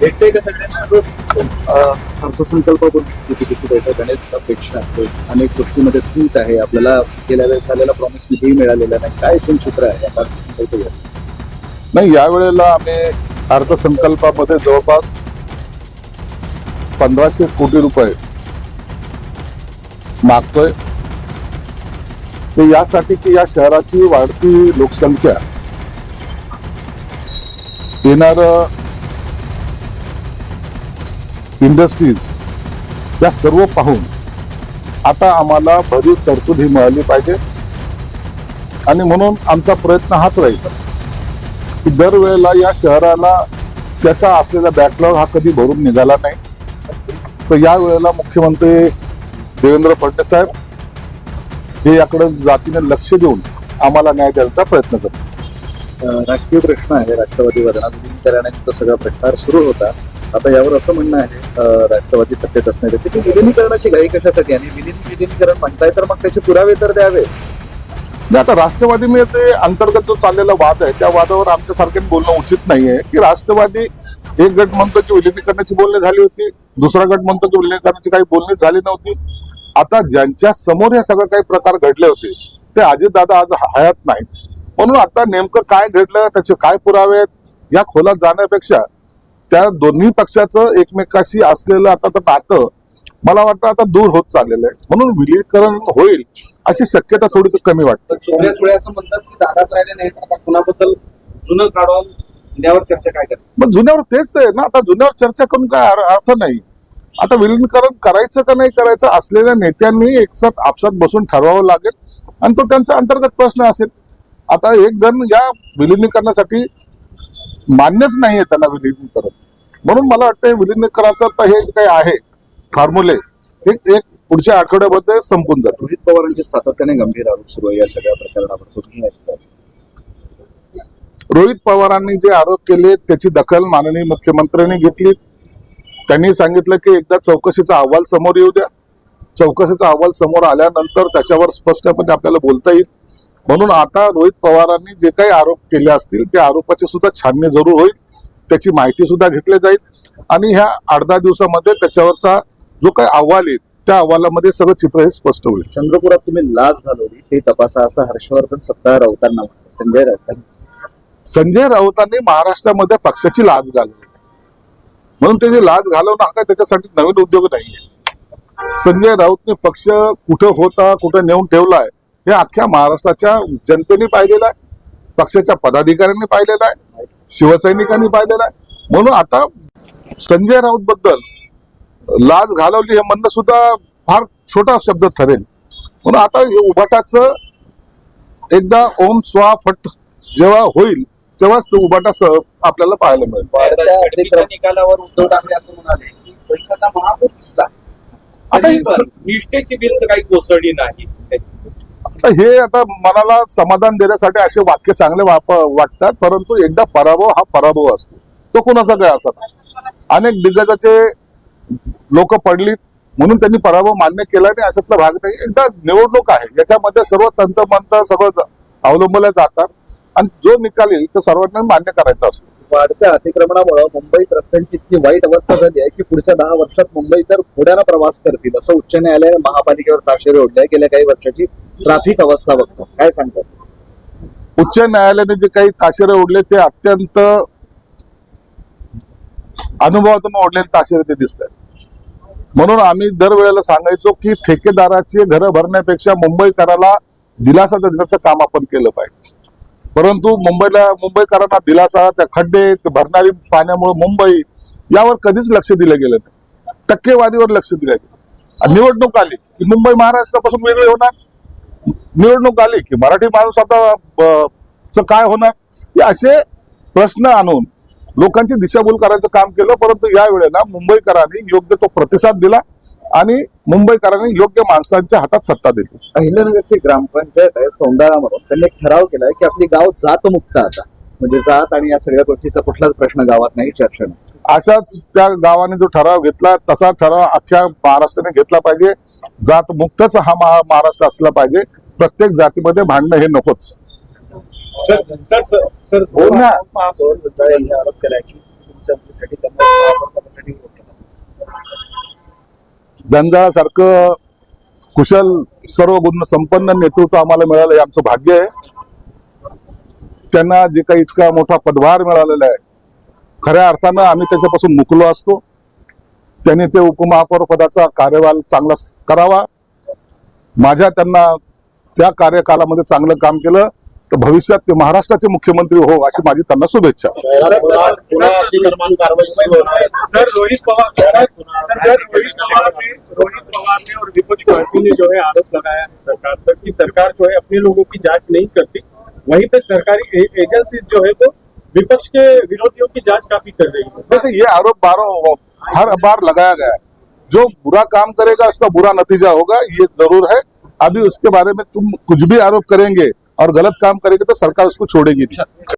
भेटते का सगळ्यांना? अर्थसंकल्पापूर्वी तिकीटची बैठक अनेक अपेक्षा आहे. अनेक गोष्टीमध्ये तूट आहे. आपल्याला गेल्या वेळेस आलेला प्रॉमिस निधी मिळालेला नाही. काय एकूण चित्र आहे. नाही यावेळेला आम्ही अर्थसंकल्पामध्ये जवळपास पंधराशे कोटी रुपये मागतोय. ते यासाठी की या शहराची वाढती लोकसंख्या येणार इंडस्ट्रीज या सर्व पाहून आता आम्हाला भरीव तरतूद ही मिळाली पाहिजे. आणि म्हणून आमचा प्रयत्न हाच राहील की दरवेळेला या शहराला त्याचा असलेला बॅकलॉग हा कधी भरून निघाला नाही. तर या वेळेला मुख्यमंत्री देवेंद्र फडणवीस साहेब हे याकडे जातीने लक्ष देऊन आम्हाला न्याय द्यायचा प्रयत्न करतात राजकीय प्रश्न आहे राष्ट्रवादी राष्ट्रवादीवर विलिनीकरणाचा सगळा प्रकार सुरू होता. आता यावर असं म्हणणं आहे राष्ट्रवादी सत्तेत असणाऱ्याचे की विलिनीकरणाची घाई कशासाठी आणि विलीन विलिनीकरण म्हणताय तर मग त्याचे पुरावे तर द्यावे. नाही आता राष्ट्रवादीमध्ये अंतर्गत जो चाललेला वाद आहे त्या वादावर आमच्यासारखे बोलणं उचित नाहीये. की राष्ट्रवादी एक गट म्हणतो की विलिनीकरणाची बोलणी झाली होती दुसरा गट म्हणतो की विलिनीकरणाची काही बोलणी झाली नव्हती. आता ज्यांच्या समोर हे सगळे काही प्रकार घडले होते ते अजितदादा आज हयात नाहीत. म्हणून आता नेमकं काय घडलं त्याचे काय पुरावे आहेत या खोलात जाण्यापेक्षा त्या दोन्ही पक्षाचं एकमेकाशी असलेलं आता तर नातं मला वाटतं आता दूर होत चाललेलं आहे. म्हणून विलीनीकरण होईल अशी शक्यता थोडी कमी वाटते. चोऱ्या असं म्हणतात की दादाच राहिले नाहीत. आता कुणाबद्दल जुनं काढून जुन्यावर चर्चा काय करतात मग जुन्यावर तेच ते आहे ना. आता जुन्यावर चर्चा करून काय अर- अर्थ नाही. आता विलिनीकरण करायचं का नाही करायचं असलेल्या नेत्यांनी एकसाथ आपसात बसून ठरवावं लागेल. आणि तो त्यांचा अंतर्गत प्रश्न असेल. आता एक जण या विलिनीकरणासाठी मान्यच नाहीये त्यांना विलिनीकरण. म्हणून मला वाटतं विलिनीकरणाचं तर हे जे काही आहे फॉर्म्युले ते एक पुढच्या आठवड्यामध्ये संपून जातील रोहित पवारांचे सातत्याने गंभीर आरोप सुरू आहे या सगळ्या प्रकरणावर. रोहित पवारांनी जे आरोप केले त्याची दखल माननीय मुख्यमंत्र्यांनी घेतली. त्यांनी सांगितलं की एकदा चौकशीचा अहवाल समोर येऊ द्या. चौकशीचा अहवाल समोर आल्यानंतर त्याच्यावर स्पष्टपणे आपल्याला बोलता येईल. म्हणून आता रोहित पवारांनी जे काही आरोप केले असतील त्या आरोपाची सुद्धा छाननी जरूर होईल. त्याची माहिती सुद्धा घेतली जाईल. आणि ह्या आठ दहा दिवसामध्ये त्याच्यावरचा जो काही अहवाल येईल त्या अहवालामध्ये सगळं चित्र हे स्पष्ट होईल. चंद्रपुरात तुम्ही लाच घालवली ते तपासा असं हर्षवर्धन सत्ता राऊतांना संजय राऊतांनी संजय राऊतांनी महाराष्ट्रामध्ये पक्षाची लाच घालवली. म्हणून त्याची लाच घालवणं हा काय त्याच्यासाठी नवीन उद्योग नाहीये. संजय राऊतने पक्ष कुठं होता कुठं नेऊन ठेवलाय हे अख्ख्या महाराष्ट्राच्या जनतेने पाहिलेलं आहे. पक्षाच्या पदाधिकाऱ्यांनी पाहिलेलं आहे. शिवसैनिकांनी पाहिलेलं आहे. म्हणून आता संजय राऊत बद्दल लाच घालवली हे म्हणणं सुद्धा फार छोटा शब्द ठरेल. म्हणून आता हे उभाटाचं एकदा ओम स्वा फट जेव्हा होईल तेव्हाच तो उभाटा आपल्याला पाहायला मिळेल. निकालावर उद्धव ठाकरे असं म्हणाले की पैशाचा महापूर दिसला. आता हे- निष्ठेची भिंत काही कोसळली नाही. त्याची. आता हे आता मनाला समाधान देण्यासाठी असे वाक्य चांगले वाटतात परंतु एकदा पराभव हा पराभव असतो. तो कुणाचा काय असत अनेक दिग्गजाचे लोक पडली म्हणून त्यांनी पराभव मान्य केला नाही अशातला भाग नाही. एकदा निवडणूक आहे याच्यामध्ये सर्व तंतमंत सगळं अवलंबल्या अवलंबले जातात. आणि जो निकाल येईल तो सर्वांना मान्य करायचा असतो. वाढत्या अतिक्रमणामुळे मुंबईत रस्त्यांची इतकी वाईट अवस्था झाली आहे की पुढच्या दहा वर्षात मुंबईकर घोड्याला प्रवास करतील. असं उच्च न्यायालयाने महापालिकेवर ताशेरे ओढले गेल्या काही वर्षाची ट्रॅफिक अवस्था बघतो. काय सांगतात? उच्च न्यायालयाने जे काही ताशेरे ओढले ते अत्यंत अनुभवातून ओढलेले ताशेरे ते दिसत आहेत. म्हणून आम्ही दरवेळेला सांगायचो की ठेकेदाराचे घरं भरण्यापेक्षा मुंबईकराला दिलासा देण्याचं काम आपण केलं पाहिजे. परंतु मुंबईला मुंबईकरांना दिलासा त्या खड्डे भरणारी पाण्यामुळे मुंबई यावर कधीच लक्ष दिलं गेलं नाही. टक्केवारीवर लक्ष दिलं गेलं निवडणूक आली की मुंबई महाराष्ट्रापासून वेगळी होणार? निवडणूक आली की मराठी माणूस आता चं काय होणार? हे असे प्रश्न आणून लोकांची दिशाभूल करायचं काम केलं परंतु या वेळेला मुंबईकरांनी योग्य तो प्रतिसाद दिला आणि मुंबईकरांनी योग्य माणसांच्या हातात सत्ता दिली. अहिल्यानगरची ग्रामपंचायत आहे सौंदाळा म्हणून त्यांनी एक ठराव केलाय की आपली गाव जातमुक्त आता. म्हणजे जात आणि या सगळ्या गोष्टीचा कुठलाच प्रश्न गावात नाही चर्चा नाही. अशाच त्या गावाने जो ठराव घेतला तसा ठराव अख्ख्या महाराष्ट्राने घेतला पाहिजे. जात मुक्तच हा महा- महाराष्ट्र असला पाहिजे. प्रत्येक जातीमध्ये भांडणं हे नकोच. सर सर सर सर हो ना. महापौर यांनी आरोप केलाय की त्यांना जंजाळासारखं कुशल सर्व गुण संपन्न नेतृत्व आम्हाला मिळालं हे आमचं भाग्य आहे. त्यांना जे काही इतका मोठा पदभार मिळालेला आहे खऱ्या अर्थानं आम्ही त्याच्यापासून मुकलो असतो. त्यांनी ते उपमहापौर पदाचा कार्यभार चांगला करावा. माझ्या त्यांना त्या कार्यकालामध्ये चांगलं काम केलं. तर भविष्यात ते महाराष्ट्राचे मुख्यमंत्री हो अशी माझी त्यांना शुभेच्छा. है सरकार कि जो है अपने लोगों की जाँच नहीं करती। वहीं पे सरकारी एजेंसीज जो है वो विपक्ष के विरोधियों की जाँच काफ़ी कर रही है। ये आरोप बारों हर बार लगाया गया है। जो बुरा काम करेगा उसका बुरा नतीजा होगा ये ज़रूर है। अभी उसके बारे में तुम कुछ भी आरोप करेंगे और गलत काम करेंगे तो सरकार उसको छोड़ेगी नहीं।